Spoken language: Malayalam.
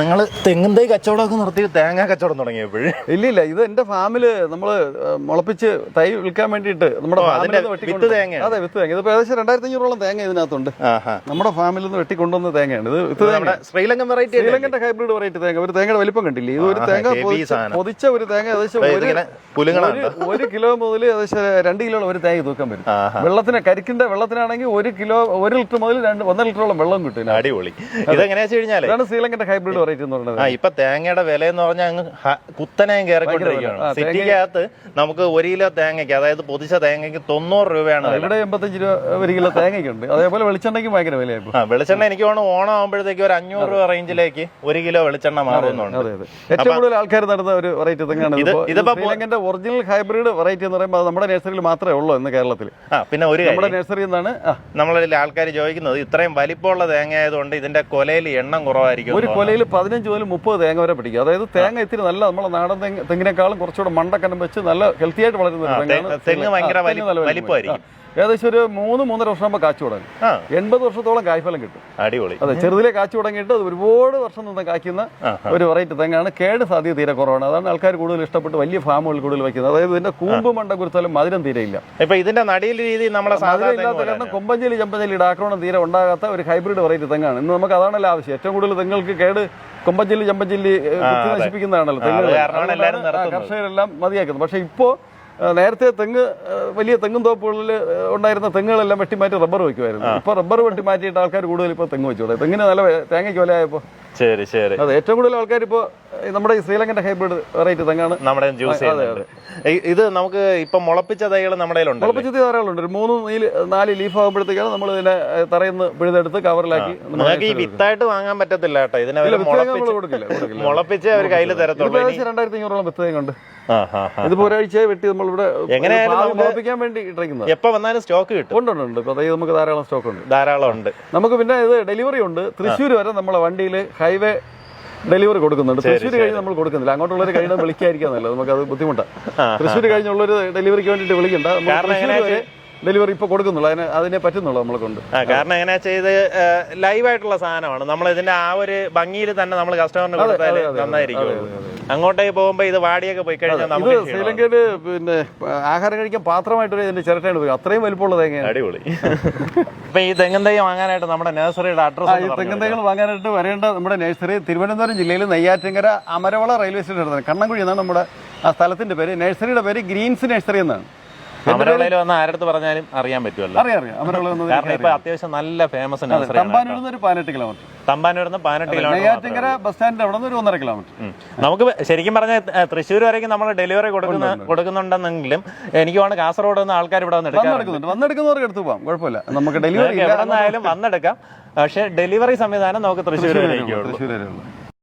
നിങ്ങൾ തെങ്ങും തൈ കച്ചവടമൊക്കെ നിർത്തി തേങ്ങ കച്ചവടം തുടങ്ങിയപ്പോൾ ഇല്ല ഇല്ല ഇത് എന്റെ ഫാമിൽ നമ്മൾ മുളപ്പിച്ച് തൈ വിൽക്കാൻ വേണ്ടിയിട്ട് നമ്മുടെ ഫാമിൽ നിന്ന് വെട്ടിക്കൊണ്ട് വിത്ത് തേങ്ങയാണ്? അതെ വിത്ത് തേങ്ങ. ഇത് ഏകദേശം രണ്ടായിരത്തി അഞ്ഞൂറോളം തേങ്ങ ഇതിനകത്തുണ്ട്. നമ്മുടെ ഫാമിൽ നിന്ന് വെട്ടിക്കൊണ്ടുവന്ന തേങ്ങയാണ്. ഇത് വിത്ത് തേങ്ങ ശ്രീലങ്കൻ വെറൈറ്റി ശ്രീലങ്കന്റെ ഹൈബ്രിഡ് വെറൈറ്റി തേങ്ങ. ഒരു തേങ്ങയുടെ വലിപ്പം കണ്ടില്ലേ? ഇത് ഒരു തേങ്ങ പൊതിച്ച- ഒരു തേങ്ങ ഏകദേശം ഒരു കിലോ മുതൽ ഏകദേശം രണ്ട് കിലോ ഒരു തേങ്ങ തൂക്കാൻ വരും വെള്ളത്തിന് കരിക്കിന്റെ വെള്ളത്തിനാണെങ്കിൽ ഒരു കിലോ ഒരു ലിറ്റർ മുതൽ രണ്ട് ഒന്നര ലിറ്ററോളം വെള്ളം കിട്ടും ഇതിനകത്ത്. അടിപൊളി. ഇതെങ്ങനെയാ വെച്ച് ഇതാണ് ശ്രീലങ്കന്റെ ഹൈബ്രിഡ് വെറൈറ്റി എന്ന് പറയുന്നത് ആ ഇപ്പൊ തേങ്ങയുടെ വില എന്ന് പറഞ്ഞാൽ അങ്ങ് കുത്തനെയും കയറിക്കൊണ്ടിരിക്കുകയാണ്. സിറ്റിക്കകത്ത് നമുക്ക് ഒരു കിലോ തേങ്ങയ്ക്ക് അതായത് പൊതിച്ച തേങ്ങയ്ക്ക് തൊണ്ണൂറ് രൂപയാണ് ഇവിടെ എൺപത്തഞ്ച് രൂപ ഒരു കിലോ തേങ്ങയ്ക്ക് ഉണ്ട് അതേപോലെ വെളിച്ചെണ്ണയ്ക്ക് ഭയങ്കര വിലയായി ആ വെളിച്ചെണ്ണ എനിക്ക് തോന്നുന്നു ഓണം ആകുമ്പോഴത്തേക്ക് ഒരു അഞ്ഞൂറ് രൂപ റേഞ്ചിലേക്ക് ഒരു കിലോ വെളിച്ചെണ്ണ മാറുന്നുണ്ട്. ഏറ്റവും കൂടുതൽ ആൾക്കാർ നടന്ന ഒരു വെറൈറ്റി തെങ്ങാണ് ഇത് ഇതിപ്പോ തേങ്ങന്റെ ഒറിജിനൽ ഹൈബ്രിഡ് വെറൈറ്റി എന്ന് പറയുമ്പോൾ നമ്മുടെ നഴ്സറിയിൽ മാത്രമേ ഉള്ളൂ ഇന്ന് കേരളത്തിൽ പിന്നെ ഒരു നമ്മുടെ നഴ്സറി എന്നാണ് നമ്മളിൽ ആൾക്കാർ ചോദിക്കുന്നത് ഇത്രയും വലിപ്പമുള്ള തേങ്ങ ആയതുകൊണ്ട് ഇതിന്റെ കൊലയിൽ എണ്ണം കുറവായിരിക്കും ഒരു കൊലയിൽ പതിനഞ്ച് മുതൽ മുപ്പത് തേങ്ങ വരെ പിടിക്കും. അതായത് തേങ്ങ ഇത്തിരി നല്ല നമ്മളെ നാടൻ തെങ്ങ് തെങ്ങിനേക്കാളും കുറച്ചുകൂടെ മണ്ടക്കനം വെച്ച് നല്ല ഹെൽത്തി ആയിട്ട് വളരുന്ന തേങ്ങ ഭയങ്കര വലിപ്പമായിരിക്കും. ഏകദേശം ഒരു മൂന്ന് മൂന്നര വർഷം ആകുമ്പോൾ കാച്ചു തുടങ്ങും. എൺപത് വർഷത്തോളം കായ്ഫലം കിട്ടും. അടിപൊളി. അതെ ചെറുതിലെ കാച്ചു തുടങ്ങിയിട്ട് അത് ഒരുപാട് വർഷം നിന്ന് കായ്ക്കുന്ന ഒരു വെറൈറ്റി തെങ്ങാണ്. കേട് സാധ്യത തീരെ കുറവാണ്. അതാണ് ആൾക്കാർ കൂടുതൽ ഇഷ്ടപ്പെട്ട് വലിയ ഫാമുകൾ കൂടുതൽ വയ്ക്കുന്നത്. അതായത് ഇതിന്റെ കൂമ്പ് മണ്ട കുരുത്താലും മധുരം തീരെ ഇല്ല. ഇപ്പൊ ഇതിന്റെ നടിയിൽ രീതി നമ്മളെ സാധാരണ മധുരം ഇല്ലാത്ത കാരണം കൊമ്പഞ്ചേലി ചമ്പഞ്ചേലിയുടെ ആക്രമണം തീരെ ഉണ്ടാകാത്ത ഒരു ഹൈബ്രിഡ് വെറൈറ്റി തെങ്ങാണ്. ഇന്ന് നമുക്ക് അതാണല്ലോ ആവശ്യം. ഏറ്റവും കൂടുതൽ തെങ്ങൾക്ക് കേട് കൊമ്പഞ്ചേലി ചമ്പഞ്ചേലി. നശിപ്പിക്കുന്നതാണല്ലോ ആ, തെങ്ങ് അത്. കാരണമാണ് എല്ലാവരും അതുകൊണ്ടാണ് ആ, നിർത്തുന്നത്. കർഷകരെല്ലാം മതിയാക്കുന്നത്. പക്ഷെ ഇപ്പോ ആ, നേരത്തെ തെങ്ങ് വലിയ തെങ്ങും തോപ്പുകളിൽ ഉണ്ടായിരുന്ന തെങ്ങുകളെല്ലാം വെട്ടിമാറ്റി റബ്ബർ വെക്കുമായിരുന്നു ഇപ്പൊ റബ്ബർ വെട്ടിമാറ്റിയിട്ട് ആൾക്കാർ കൂടുതൽ ഇപ്പൊ തെങ്ങ് വെച്ചു. തെങ്ങിന് നല്ല തേങ്ങയ്ക്ക് വിലയായപ്പോ ശരി ശരി. അതെ ഏറ്റവും കൂടുതൽ ആൾക്കാർ ഇപ്പോൾ നമ്മുടെ ഈ ശ്രീലങ്കന്റെ ഹൈബ്രിഡ് വെറൈറ്റി തെങ്ങാണ്. നമ്മുടെ ജ്യൂസ് ഇത് നമുക്ക് ഇപ്പൊ മുളപ്പിച്ച തൈകൾ നമ്മുടെ കയ്യിലുണ്ട് മുളപ്പിച്ചത്തി ധാരാളമുണ്ട് ഒരു മൂന്ന് നീൽ നാല് ലീഫ് ആകുമ്പോഴത്തേക്കാണ് നമ്മൾ ഇതിനെ തറയുന്ന പിഴുതെടുത്ത് കവറിലാക്കി നമുക്ക് ഈ വിത്തായിട്ട് വാങ്ങാൻ പറ്റത്തില്ല കേട്ടോ. ഇതിനെ മുളപ്പിച്ച് മുളപ്പിച്ച് അവർ കയ്യിൽ തരത്തുള്ളൂ രണ്ടായിരത്തി അഞ്ഞൂറോളം വിത്ത് തേങ്ങുണ്ട്. ഇതിപ്പോ ഒരാഴ്ച വെട്ടി നമ്മൾ ഇവിടെ എങ്ങനെയായാലും വേണ്ടി ഇട്ടിരിക്കുന്നത്. എപ്പോ വന്നാലും സ്റ്റോക്ക് കിട്ടും. ഉണ്ട് ഉണ്ട് ഉണ്ട്. ഇപ്പൊ നമുക്ക് ധാരാളം സ്റ്റോക്ക് ഉണ്ട്. ധാരാളം ഉണ്ട്. നമുക്ക് പിന്നെ ഇത് ഡെലിവറി ഉണ്ട്. തൃശ്ശൂർ വരെ നമ്മളെ വണ്ടിയിൽ ഹൈവേ ഡെലിവറി കൊടുക്കുന്നുണ്ട്. തൃശ്ശൂർ കഴിഞ്ഞ് നമ്മൾ കൊടുക്കുന്നില്ല. അങ്ങോട്ടുള്ളവർ കഴിഞ്ഞാൽ വിളിക്കാതിരിക്കാൻ നല്ലത്. നമുക്ക് അത് ബുദ്ധിമുട്ടാണ് തൃശ്ശൂർ കഴിഞ്ഞുള്ളൊരു ഡെലിവറിക്ക് വേണ്ടിയിട്ട് വിളിക്കണ്ട. നമ്മൾ ഡെലിവറി ഇപ്പൊ കൊടുക്കുന്നുള്ളൂ. അതിന് അതിനെ പറ്റുന്നുള്ളൂ നമ്മളെ കൊണ്ട്. കാരണം എങ്ങനെ ചെയ്ത് ലൈവ് ആയിട്ടുള്ള സാധനമാണ്. നമ്മൾ ഇതിന്റെ ആ ഒരു ഭംഗിയിൽ തന്നെ നമ്മൾ കസ്റ്റമറിന് കൊടുത്താൽ നന്നായിരിക്കും അങ്ങോട്ടേക്ക് പോകുമ്പോ ഇത് വാടിയൊക്കെ പോയി കഴിഞ്ഞാൽ ഇത് നമുക്ക് ക്ഷീണമാവും. ശ്രീലങ്കയിൽ പിന്നെ ആഹാരം കഴിക്കാൻ പാത്രമായിട്ട് ഇതിന്റെ ചിരട്ടയാണ് പോയി അത്രയും വലിപ്പമുള്ള തേങ്ങ അടിപൊളി. ഇപ്പൊ ഈ തെങ്ങൻ തൈ വാങ്ങാനായിട്ട് നമ്മുടെ നഴ്സറിയുടെ അഡ്രസ് ഈ തെങ്ങന്തൈകൾ വാങ്ങാനായിട്ട് വരേണ്ട നമ്മുടെ നഴ്സറി തിരുവനന്തപുരം ജില്ലയിൽ നെയ്യാറ്റിങ്കര അമരവള റെയിൽവേ സ്റ്റേഷൻ കണ്ണംകുഴി കണ്ണൻകുഴി എന്നാണ് നമ്മുടെ ആ സ്ഥലത്തിന്റെ പേര്. നഴ്സറിയുടെ പേര് ഗ്രീൻസ് നഴ്സറി എന്നാണ്. അമരവളയിൽ വന്ന ആരടുത്ത് പറഞ്ഞാലും അറിയാൻ പറ്റുമല്ലോ. അറിയാം അറിയാം. അമരവള എന്നത് കാരണം ഇപ്പൊ അത്യാവശ്യം നല്ല ഫേമസ് തമ്പാനൂരിൽ നിന്ന് ഒരു പതിനെട്ട് കിലോമീറ്റർ നിന്ന് പതിനെട്ട് കിലോമീറ്റർ ബസ് സ്റ്റാൻഡിന്റെ അവിടെ നിന്ന് ഒരു ഒന്നര കിലോമീറ്റർ നമുക്ക് ശരിക്കും പറഞ്ഞാൽ തൃശ്ശൂർ വരേക്കും നമ്മൾ ഡെലിവറി കൊടുക്കുന്ന കൊടുക്കുന്നുണ്ടെന്നെങ്കിലും എനിക്ക് വേണം കാസർഗോഡ് നിന്ന് ആൾക്കാർ ഇവിടെ വന്ന് വന്നെടുക്കുന്നവർക്ക് എടുത്തു പോകാം കുഴപ്പമില്ല. നമുക്ക് ഡെലിവറി നിങ്ങൾക്ക് എവിടെ നിന്നായാലും വന്നെടുക്കാം. പക്ഷേ ഡെലിവറി സംവിധാനം നമുക്ക് തൃശ്ശൂർ വരേക്കുള്ളൂ. തൃശ്ശൂർ വരെ ഉള്ളൂ